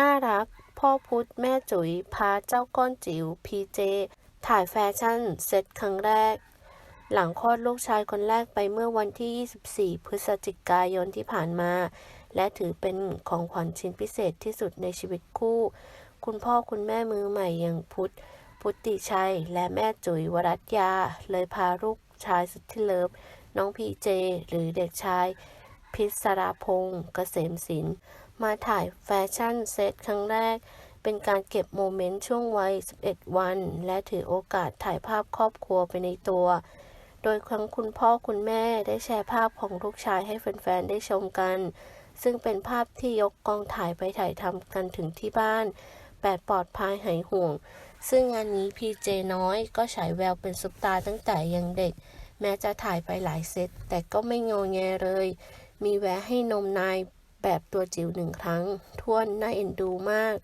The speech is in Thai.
น่ารัก พ่อพุธแม่จุ๋ยพาเจ้าก้อนจิ๋วพีเจถ่ายแฟชั่นเซตครั้งแรก หลังคลอดลูกชายคนแรกไปเมื่อวันที่ 24 พฤศจิกายนที่ผ่านมา และถือเป็นของขวัญชิ้นพิเศษที่สุดในชีวิตคู่ คุณพ่อคุณแม่มือใหม่อย่างพุทธพุทติชัย และแม่จุ๋ยวรัตยา เลยพาลูกชายสุดที่เลิฟ น้องพีเจ หรือเด็กชาย พิศราพงศ์เกษมศิลป์มาถ่ายแฟชั่นเซตครั้งแรก เป็นการเก็บโมเมนต์ช่วงวัย 11 วัน และถือโอกาสถ่ายภาพครอบครัวไปในตัว โดยครั้งคุณพ่อคุณแม่ได้แชร์ภาพของลูกชายให้แฟนๆ ได้ชมกัน ซึ่งเป็นภาพที่ยกกองถ่ายไปถ่ายทำกันถึงที่บ้านแบบปลอดภัยหายห่วง ซึ่งงานนี้พีเจน้อยก็ฉายแววเป็นซุปตาตั้งแต่ยังเด็ก แม้จะถ่ายไปหลายเซตแต่ก็ไม่งอแงเลย มีแวะให้นมนายแบบตัวจิ๋วหนึ่งครั้งท่วนน่าเอ็นดูมาก